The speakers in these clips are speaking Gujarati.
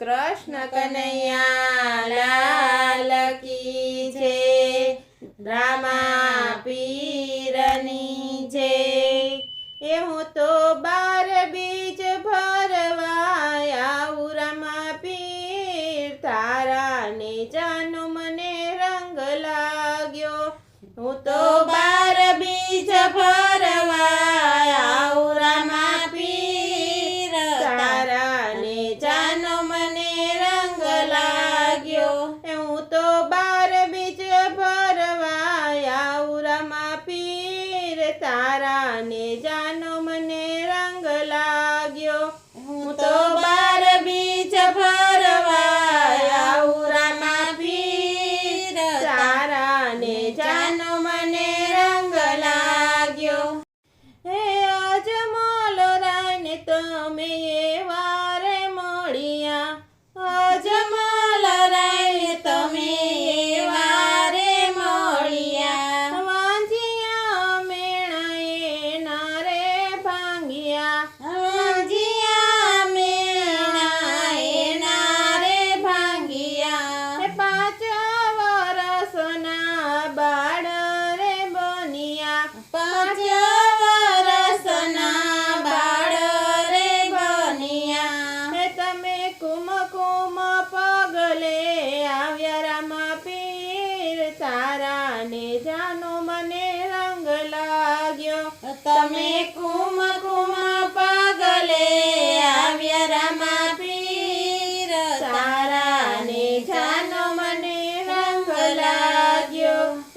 કૃષ્ણ કનૈયા, લાલ કી છે, રામા પીરની છે. એ હું તો બાર બીજ ભરવા આવું રામા પીર. તારાને જાનો મને રંગ લાગ્યો. હું તો બાર બીજ ભર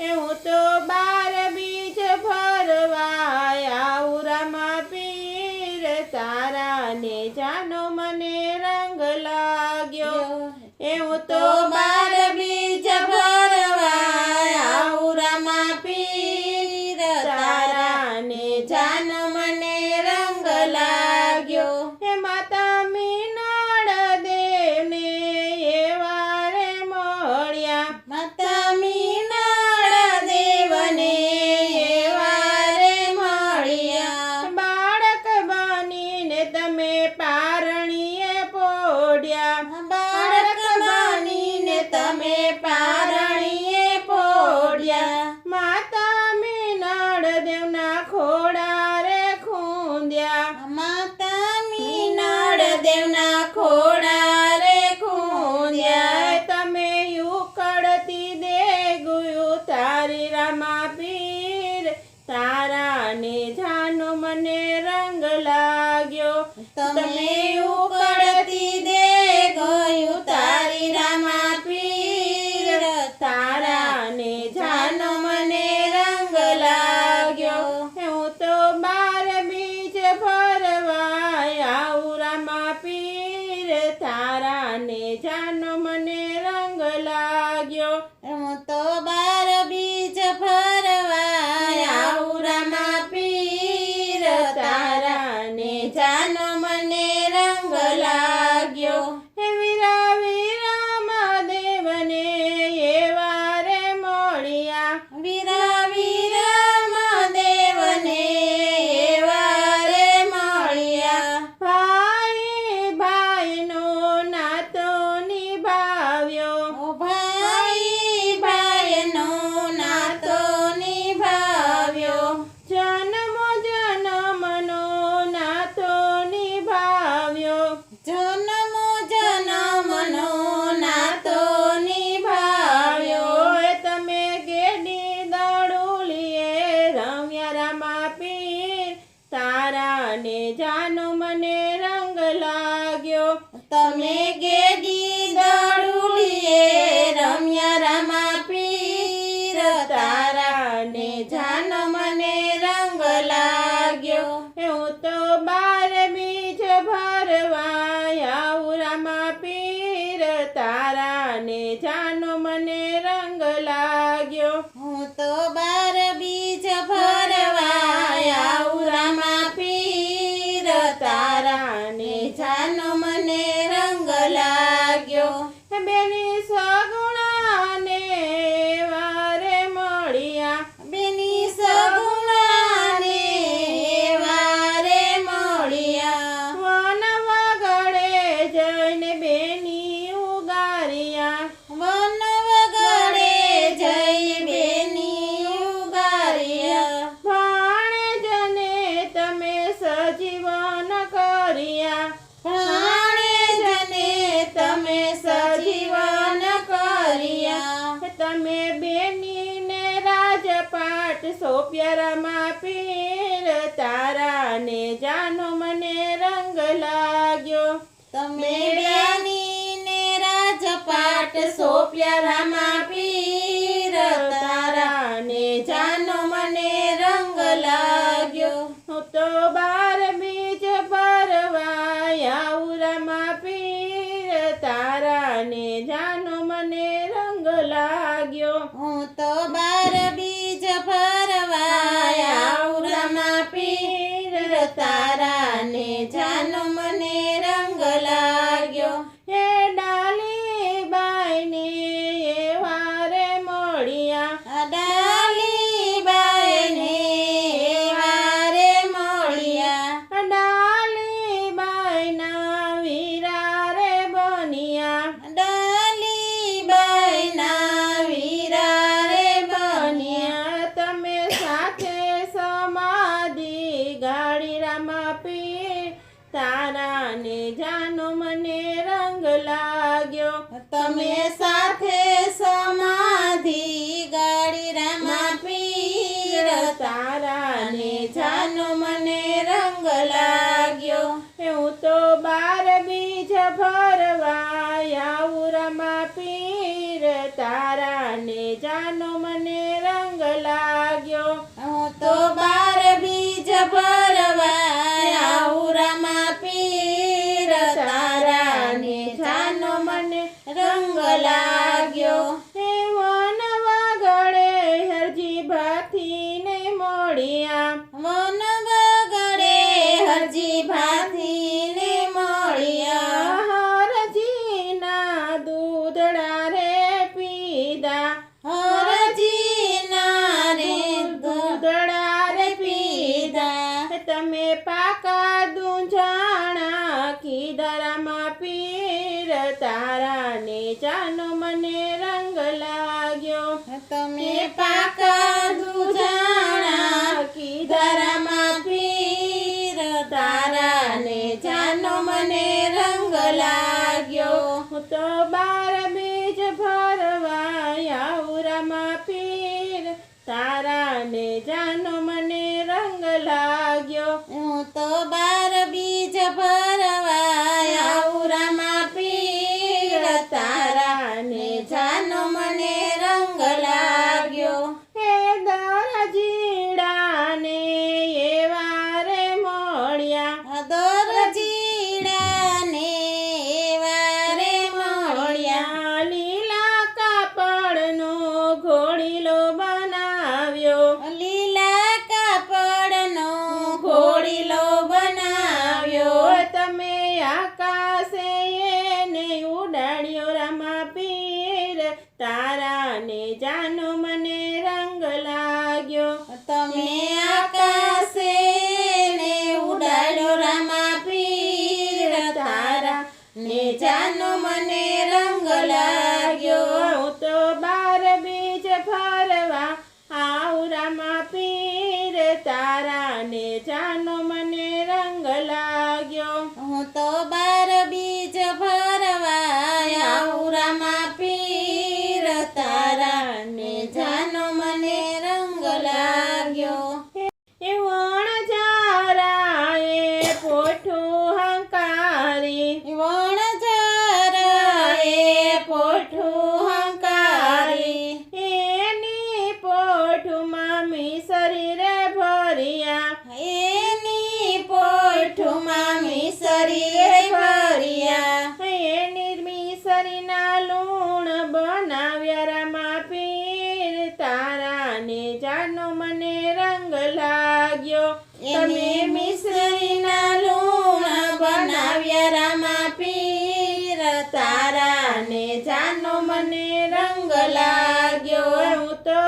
એવું તો બાર બીજ ભરવા આવું પીર. તારા ને જાનો મને રંગ લાગ્યો. એવું. તો બાર બીજ ભરવા આવું પીર. તારા ને જાનો મને અને જાનો મને રંગ લાગ્યો. તમે ઉકળતી દે ગયું તારી રામા પીર. તારા અને જાનો મને રંગ લાગ્યો. હું તો બાર બીજ ભરવા આવું રામા પીર. તારા અને જાનો મને 你必 સોપ્યારામાં પીર તારા ને જાનો મને રંગ લાગ્યો. તમે જ્ઞાની ને રાજપાટ સોપ્યારામાં પીર તારા. ને જાનો મને રંગ લાગ્યો. હું તો બાર બીજ પરવાયા ઉરામાં પીર તારા. ને જાનો મને રંગ લાગ્યો. હું તો બાર તમે સાથે સમાધિ ગાડી રામા પીર તારાને જાનો મને રંગ લાગ્યો. હું તો બાર બીજ ભરવા રામા પીર તારાને જાનો મને રંગ લાગ્યો. હું તો બાર બીજ ભરવા તમે પાકા દુજાણા ધરામાં પીર તારા ને જાનો મને રંગ લાગ્યો. હું તો બાર બીજ ભરવા રામા પીર તારા ને જાનો મને રંગ લાગ્યો. હું તો બાર બીજ ભરવા પોઠુમાં મિસરી રે ભર્યા. એની પોઠુમાં મિસરી ભર્યા. એની મિસરીના લૂણ બનાવ્યા રામા પીર. તારા ને જાનો મને રંગ લાગ્યો. તમે મિશ્રીના લૂણ બનાવ્યા રામા પીર. તારા ને જાનો મને રંગ લાગ્યો. હું તો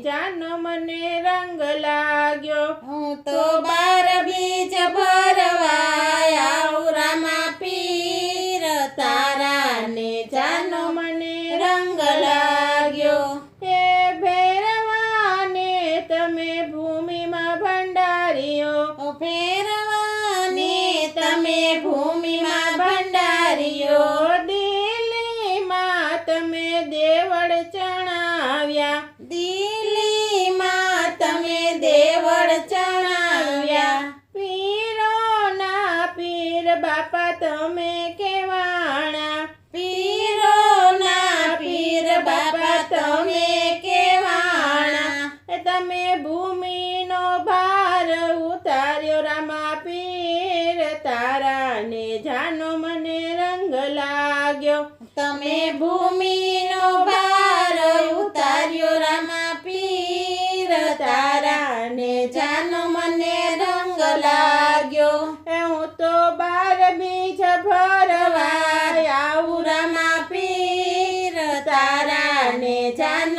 જાન મને રંગ લાગ્યો. હું તો બાર બીજ ભરવાયા. પીર તારા ને જાન મને રંગ લાગ્યો. એ ભેરવાને તમે ભૂમિમાં ભંડારીઓ. ભેરવાને તમે ભૂમિમાં ભંડારીઓ. દિલ્હીમાં તમે દેવળ ચણાવ્યા. દી જાનો મને રંગ લાગ્યો. તમે ભૂમિનો ભાર ઉતાર્યો રામા પીર તારા. ને જાનો મને રંગ લાગ્યો. હું તો બાર બીજ ભરવા આવું રામા પીર તારા. ને જાનો